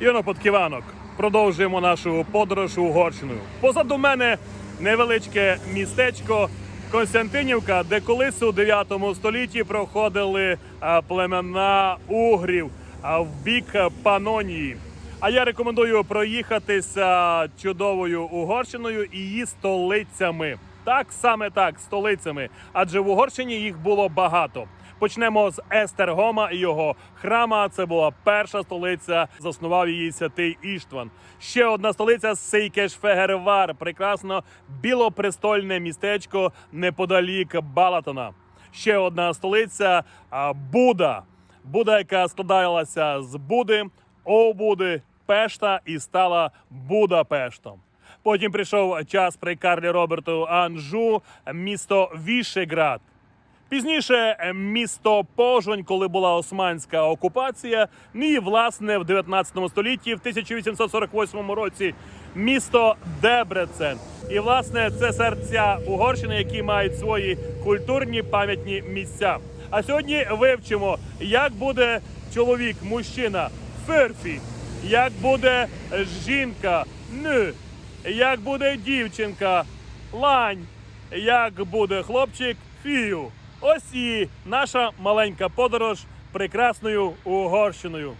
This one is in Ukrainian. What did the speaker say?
Іоно Подківанок. Продовжуємо нашу подорож Угорщиною. Позаду мене невеличке містечко Константинівка, де колись у 9 столітті проходили племена угрів в бік Панонії. А я рекомендую проїхатися чудовою Угорщиною і її столицями. Так саме так, столицями. Адже в Угорщині їх було багато. Почнемо з Естергома і його храма. Це була перша столиця. Заснував її святий Іштван. Ще одна столиця Сейкеш-Фегервар. Прекрасно білопрестольне містечко неподалік Балатона. Ще одна столиця Буда. Буда, яка складалася з Буди, Обуди, Пешта і стала Будапештом. Потім прийшов час при Карлі Роберту Анжу, місто Вішеград. Пізніше е, місто Пожонь, коли була османська окупація. Ну і власне в 19 столітті, в 1848 році, місто Дебрецен. І власне це серця Угорщини, які мають свої культурні пам'ятні місця. А сьогодні вивчимо, як буде чоловік, мужчина, ферфі, як буде жінка, ню, як буде дівчинка, лань, як буде хлопчик, фію. Ось і наша маленька подорож прекрасною Угорщиною.